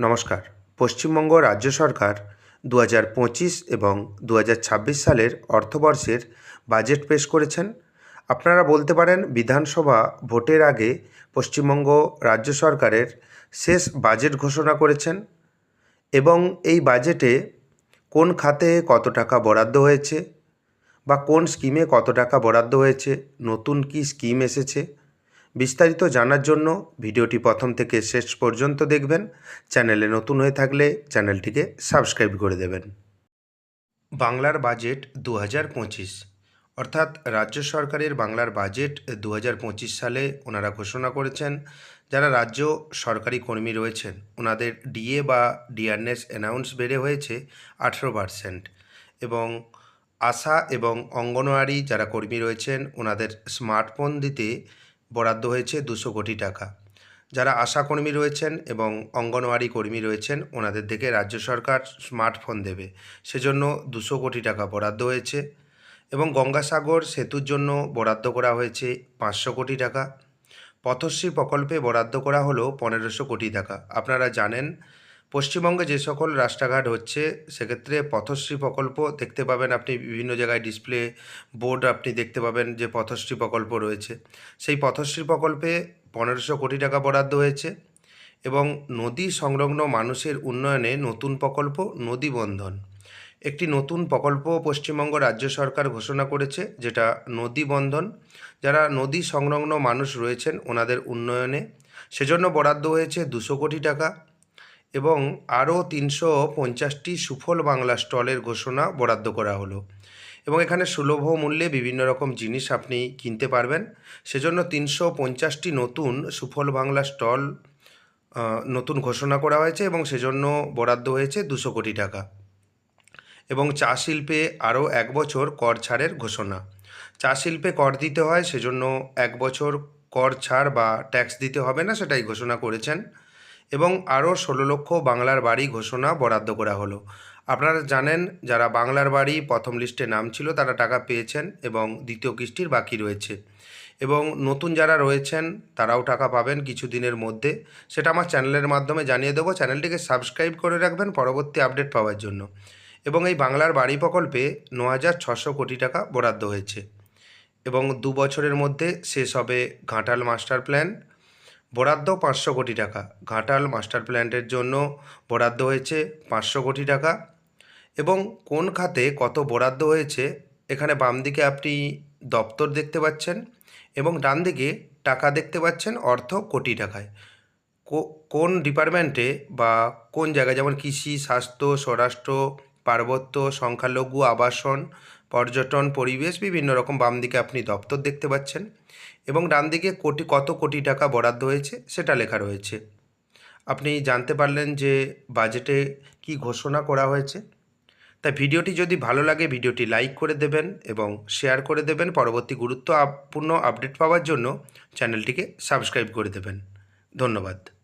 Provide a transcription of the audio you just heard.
নমস্কার। পশ্চিমবঙ্গ রাজ্য সরকার দু হাজার পঁচিশ এবং দু হাজার ছাব্বিশ সালের অর্থবর্ষের বাজেট পেশ করেছেন। আপনারা বলতে পারেন বিধানসভা ভোটের আগে পশ্চিমবঙ্গ রাজ্য সরকারের শেষ বাজেট ঘোষণা করেছেন এবং এই বাজেটে কোন খাতে কত টাকা বরাদ্দ হয়েছে বা কোন স্কিমে কত টাকা বরাদ্দ হয়েছে, নতুন কী স্কিম এসেছে বিস্তারিত জানার জন্য ভিডিওটি প্রথম থেকে শেষ পর্যন্ত দেখবেন। চ্যানেলে নতুন হয়ে থাকলে চ্যানেলটিকে সাবস্ক্রাইব করে দেবেন। বাংলার বাজেট দু হাজার পঁচিশ। অর্থাৎ রাজ্য সরকারের বাংলার বাজেট দু হাজার পঁচিশ সালে ওনারা ঘোষণা করেছেন, যারা রাজ্য সরকারি কর্মী রয়েছেন, ওনাদের ডিএ বা ডিআরনেস অ্যানাউন্স বেড়ে হয়েছে আঠেরো পারসেন্ট। এবং আশা এবং অঙ্গনওয়াড়ি যারা কর্মী রয়েছেন, ওনাদের স্মার্টফোন দিতে বরাদ্দ হয়েছে দুশো কোটি টাকা। যারা আশাকর্মী রয়েছেন এবং অঙ্গনওয়াড়ি কর্মী রয়েছেন, ওনাদের থেকে রাজ্য সরকার স্মার্টফোন দেবে। সেজন্য দুশো কোটি টাকা বরাদ্দ হয়েছে এবং গঙ্গাসাগর সেতুর জন্য বরাদ্দ করা হয়েছে পাঁচশো কোটি টাকা। পথশ্রী প্রকল্পে বরাদ্দ করা হলো পনেরোশো কোটি টাকা। আপনারা জানেন পশ্চিমবঙ্গে যে সকল রাস্তাঘাট হচ্ছে, সেক্ষেত্রে পথশ্রী প্রকল্প দেখতে পাবেন আপনি বিভিন্ন জায়গায় ডিসপ্লে বোর্ড আপনি দেখতে পাবেন যে পথশ্রী প্রকল্প রয়েছে। সেই পথশ্রী প্রকল্পে পনেরোশো কোটি টাকা বরাদ্দ হয়েছে এবং নদী সংলগ্ন মানুষের উন্নয়নে নতুন প্রকল্প নদী বন্ধন। একটি নতুন প্রকল্প পশ্চিমবঙ্গ রাজ্য সরকার ঘোষণা করেছে, যেটা নদী বন্ধন। যারা নদী সংলগ্ন মানুষ রয়েছেন, ওনাদের উন্নয়নে। সেজন্য বরাদ্দ হয়েছে দুশো কোটি টাকা। এবং আরও তিনশো পঞ্চাশটি সুফল বাংলা স্টলের ঘোষণা বরাদ্দ করা হলো। এবং এখানে সুলভ মূল্যে বিভিন্ন রকম জিনিস আপনি কিনতে পারবেন। সেজন্য তিনশো পঞ্চাশটি নতুন সুফল বাংলা স্টল নতুন ঘোষণা করা হয়েছে এবং সেজন্য বরাদ্দ হয়েছে দুশো কোটি টাকা। এবং চা শিল্পে আরও এক বছর কর ছাড়ের ঘোষণা। চা শিল্পে কর দিতে হয়, সেজন্য এক বছর কর ছাড় বা ট্যাক্স দিতে হবে না, সেটাই ঘোষণা করেছেন এবং আরও ষোলো লক্ষ বাংলার বাড়ি ঘোষণা বরাদ্দ করা হলো। আপনারা জানেন, যারা বাংলার বাড়ি প্রথম লিস্টে নাম ছিল, তারা টাকা পেয়েছেন এবং দ্বিতীয় কিস্তির বাকি রয়েছে। এবং নতুন যারা রয়েছেন, তারাও টাকা পাবেন কিছু দিনের মধ্যে। সেটা আমার চ্যানেলের মাধ্যমে জানিয়ে দেবো। চ্যানেলটিকে সাবস্ক্রাইব করে রাখবেন পরবর্তী আপডেট পাওয়ার জন্য। এবং এই বাংলার বাড়ি প্রকল্পে ন হাজার ছশো কোটি টাকা বরাদ্দ হয়েছে। এবং দু বছরের মধ্যে শেষ হবে ঘাটাল মাস্টার প্ল্যান। বরাদ্দ পাঁচশো কোটি টাকা। ঘাটাল মাস্টার প্ল্যান্টের জন্য বরাদ্দ হয়েছে পাঁচশো কোটি টাকা। এবং কোন খাতে কত বরাদ্দ হয়েছে, এখানে বাম দিকে আপনি দপ্তর দেখতে পাচ্ছেন এবং ডান দিকে টাকা দেখতে পাচ্ছেন অর্থ কোটি টাকায়। কোন ডিপার্টমেন্টে বা কোন জায়গায়, যেমন কৃষি, স্বাস্থ্য, স্বরাষ্ট্র, পার্বত্য, সংখ্যালঘু, আবাসন পর্যটন, পরিবেশ, বিভিন্ন রকম বাম দিকে আপনি দপ্তর দেখতে পাচ্ছেন এবং ডান দিকে কোটি, কত কোটি টাকা বরাদ্দ হয়েছে সেটা লেখা রয়েছে। আপনি জানতে পারলেন যে বাজেটে কি ঘোষণা করা হয়েছে? তাই ভিডিওটি যদি ভালো লাগে, ভিডিওটি লাইক করে দেবেন এবং শেয়ার করে দেবেন। পরবর্তী গুরুত্বপূর্ণ আপডেট পাওয়ার জন্য চ্যানেলটিকে সাবস্ক্রাইব করে দেবেন। ধন্যবাদ।